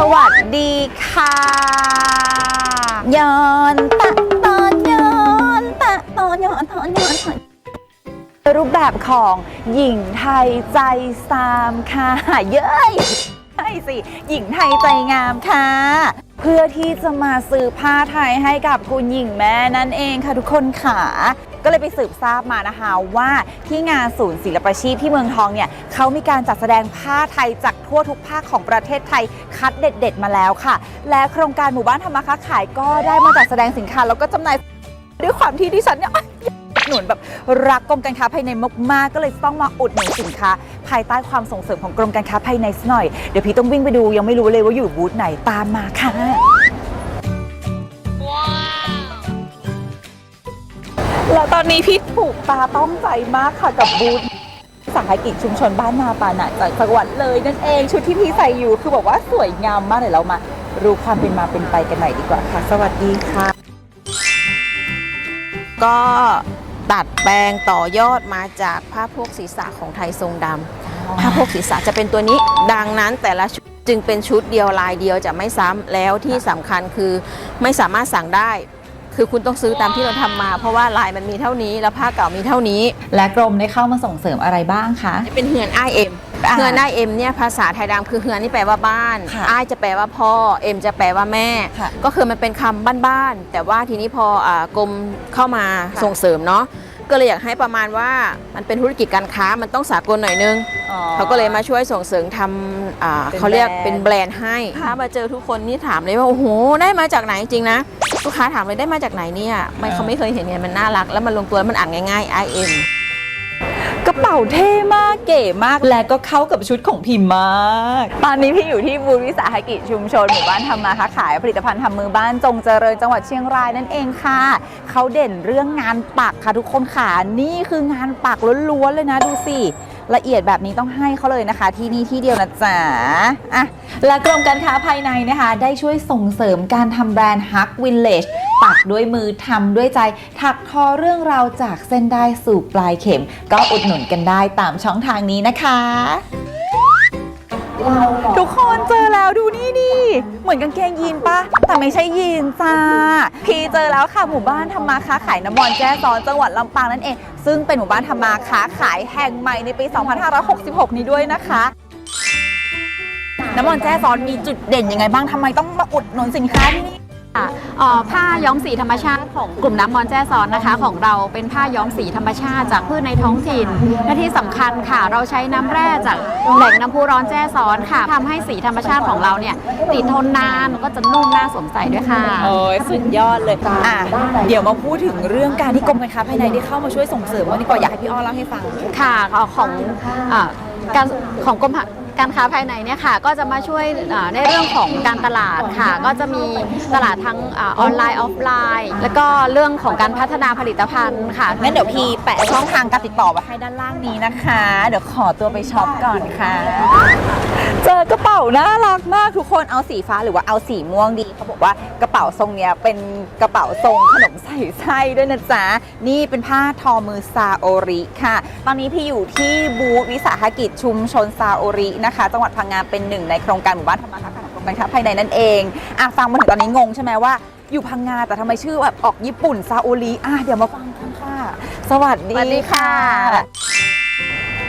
สวัสดีค่ะย้อนตะตอนย้อนตะตอนย้อนตอนย้อนตอนรูปแบบของหญิงไทยใจซามค่ะเย้ยใช่สิ หญิงไทยใจงามค่ะ เพื่อที่จะมาซื้อผ้าไทยให้กับคุณหญิงแม่นั่นเองค่ะทุกคนค่ะ ก็เลยไปสืบทราบมานะคะว่าที่งานศูนย์ศิลปาชีพที่เมืองทองเนี่ยเขามีการจัดแสดงผ้าไทยจากทั่วทุกภาคของประเทศไทยคัดเด็ด ๆ มาแล้วค่ะ และโครงการหมู่บ้านธรรมค้าขายก็ได้มาจัดแสดงสินค้าแล้วก็จำหน่ายด้วยความที่ดิฉันเนี่ยหนุนแบบรักกรมการค้าภายในมากๆก็เลยต้องมาอุดหนุนสินค้า ภายใต้ความส่งเสริมของกรมการค้าภายในสักหน่อย เดี๋ยวพี่ต้องวิ่งไปดูยังไม่รู้เลยว่าอยู่บูธไหนตามมาค่ะ แล้วตอนนี้พี่ถูกตาต้องใจมากค่ะกับบูธสาหกิจชุมชนบ้านนาปานะจากจังหวัดเลยนั่นเองชุดที่พี่ใส่อยู่คือบอกว่าสวยงามมากเดี๋ยวเรามารู้ความเป็นมาเป็นไปกันหน่อยดีกว่าค่ะ สวัสดีค่ะ ก็ตัดแปลงต่อยอดมาจากผ้าโพกศีรษะของไทยทรงดำผ้าโพกศีรษะจะเป็นตัวนี้ดังนั้นแต่ละชุดจึงเป็นชุดเดียวลายเดียวจะไม่ซ้ำแล้วที่สำคัญคือไม่สามารถสั่งได้ คือคุณต้องซื้อตามที่เราทำมา เพราะว่าลายมันมีเท่านี้ แล้วผ้าเก่ามีเท่านี้ และกรมได้เข้ามาส่งเสริมอะไรบ้างคะเป็นเฮือนไอเอ็มอ่าเฮือนไอเอ็มเนี่ยภาษาไทยดำคือเฮือนนี่แปลว่าบ้านค่ะไอจะแปลว่าพ่อเอ็มจะแปลว่าแม่ค่ะก็คือมันเป็นคำบ้านๆแต่ว่าทีนี้พออากรมเข้ามาค่ะส่งเสริมเนาะ ก็เลยอยากให้ประมาณว่ามันเป็นธุรกิจการค้ามันต้องสากลหน่อยนึงเขาก็เลยมาช่วยส่งเสริมทำอ่าเป็นเขาเรียกแบรนด์ เป็นแบรนด์ให้ถ้ามาเจอทุกคนนี่ถามเลยว่าโอ้โหได้มาจากไหนจริงๆนะลูกค้าถามเลยได้มาจากไหนเนี่ยไม่เขาไม่เคยเห็นเนี่ยมันน่ารักแล้วมันลงตัวแล้วมันอ่านง่ายๆ I M กระ เป๋าเท่มากเก๋มาก และก็เข้ากับชุดของพิมพ์มาก ตอนนี้พี่อยู่ที่บูธวิสาหกิจชุมชนหมู่บ้านทำมาค้าขาย ผลิตภัณฑ์ทำมือบ้านจงเจริญจังหวัดเชียงรายนั่นเองค่ะ เขาเด่นเรื่องงานปักค่ะทุกคนค่ะนี่คืองานปักล้วนๆเลยนะดูสิละเอียดแบบนี้ต้องให้เขาเลยนะคะ ที่นี่ที่เดียวนะจ๊ะอะและกรมการค้าภายในนะคะ ได้ช่วยส่งเสริมการทำแบรนด์ Hug Village ปักด้วยมือทำด้วยใจ ถักทอเรื่องราวจากเส้นได้สู่ปลายเข็ม ก็อุดหนุนกันได้ตามช่องทางนี้นะคะ ทุกคนเจอแล้วดูนี่ดิเหมือนกางเกงยีนปะแต่ไม่ใช่ยีนจ้า พี่เจอแล้วค่ะหมู่บ้านทำมาค้าขายน้ำมอนแจ้ซ้อนจังหวัดลำปางนั่นเอง ซึ่งเป็นหมู่บ้านทำมาค้าขายแห่งใหม่ในปี 2566 นี้ด้วยนะคะน้ำมอนแจ้ซ้อนมีจุดเด่นยังไงบ้างทำไมต้องมาอุดหนุนสินค้าที่นี่ค่ะ เอ่อผ้าย้อมสีธรรมชาติของกลุ่มน้ำมอนแจ้ซ้อนนะคะ ของเราเป็นผ้าย้อมสีธรรมชาติจากพืชในท้องถิ่นและที่สำคัญค่ะ เราใช้น้ำแร่จากแหล่งน้ำพุร้อนแจ้ซ้อนค่ะทำให้สีธรรมชาติของเราเนี่ยติดทนนานแล้วก็จะนุ่มน่าสวมใส่ด้วยค่ะ โอ้ยสุดยอดเลยอะเดี๋ยวมาพูดถึงเรื่องการที่กรมการค้าภายในได้เข้ามาช่วยส่งเสริมวันนี้ก่อนอยากให้พี่อ้อเล่าให้ฟัง ค่ะของอ่าการของกรม การค้าภายในเนี่ยค่ะก็จะมาช่วยในเรื่องของการตลาดค่ะ ก็จะมีตลาดทั้งอออนไลน์ออฟไลน์ แล้วก็เรื่องของการพัฒนาผลิตภัณฑ์ค่ะงั้นเดี๋ยวพี่แปะช่องทางการติดต่อไว้ให้ด้านล่างนี้นะคะ เดี๋ยวขอตัวไปช็อปก่อนค่ะ เจอกระเป๋าน่ารักมากทุกคนเอาสีฟ้าหรือว่าเอาสีม่วงดีเขาบอกว่ากระเป๋าทรงเนี้ยเป็นกระเป๋าทรงขนมใส่ไส้ด้วยนะจ๊ะนี่เป็นผ้าทอมือซาโอริค่ะ ตอนนี้พี่อยู่ที่บูธวิสาหกิจชุมชนซาโอรินะคะ จังหวัดพังงาเป็นหนึ่งในโครงการหมู่บ้านธรรมะค้าขายของกรมการค้าภายในนั่นเองอะฟังมาถึงตอนนี้งงใช่ไหมว่าอยู่พังงาแต่ทำไมชื่อแบบออกญี่ปุ่นซาโอริอะเดี๋ยวมาฟังกันค่ะ สวัสดีสวัสดีค่ะ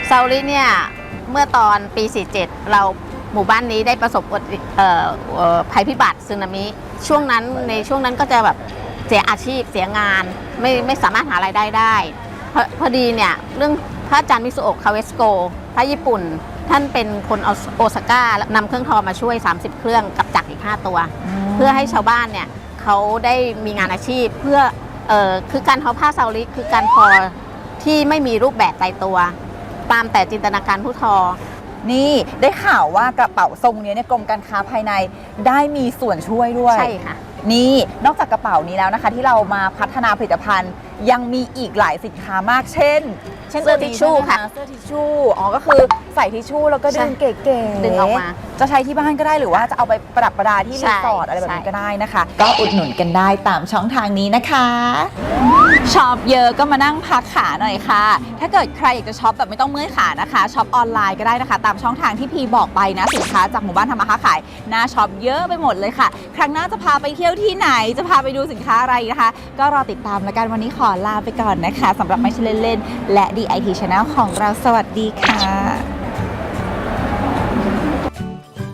ซาอุริเนี่ย เมื่อตอนปี 47 เราหมู่บ้านนี้ได้ประสบอุบัติเอ่อเอ่อภัยพิบัติสึนามิ ช่วงนั้นในช่วงนั้นก็จะแบบเสียอาชีพเสียงาน ไม่ไม่สามารถหารายได้ได้พอพอดีเนี่ย เรื่องพระอาจารย์มิสุโอะคาเวสโก พระญี่ปุ่น ท่านเป็นคนเอาโอซาก้านำเครื่องทอมาช่วย 30 เครื่องกับจักรอีก 5 ตัว เพื่อให้ชาวบ้านเนี่ยเขาได้มีงานอาชีพเพื่อเออคือการทอผ้าซาอุริคือการทอที่ไม่มีรูปแบบตายตัว ตามแต่จินตนาการผู้ทอ นี่ได้ข่าวว่ากระเป๋าทรงเนี้ยเนี่ยกรมการค้าภายในได้มีส่วนช่วยด้วยใช่ค่ะนี่นอกจากกระเป๋านี้แล้วนะคะ ที่เรามาพัฒนาผลิตภัณฑ์ ยังมีอีกหลายสินค้ามากเช่น เช่นเสื้อทิชชู่ตัวนี้ใไหมค่ะเสื้อทิชชู่อ๋อก็คือใส่ทิชชู่แล้วก็ดึงใช่เก๋ๆดึงออกมาจะใช้ที่บ้านก็ได้หรือว่าจะเอาไปประดับประดาที่ใช่รีสอร์ทอะไรแบบนี้ใช่ก็ได้นะคะ ก็อุดหนุนกันได้ตามช่องทางนี้นะคะช็อปเยอะก็มานั่งพักขาหน่อยค่ะ ถ้าเกิดใครอยากจะช็อปแบบไม่ต้องเมื่อยขานะคะช็อปออนไลน์ก็ได้นะคะ ตามช่องทางที่พีบอกไปนะสินค้าจากหมู่บ้านทำมาค้าขายหน้าช็อปเยอะไปหมดเลยค่ะ ครั้งหน้าจะพาไปเที่ยวที่ไหนจะพาไปดูสินค้าอะไรนะคะ ก็รอติดตามแล้วกันวันนี้ขอลาไปก่อนนะคะสำหรับไม่ใช่เล่นๆและ DIT Channel ของเราสวัสดีค่ะ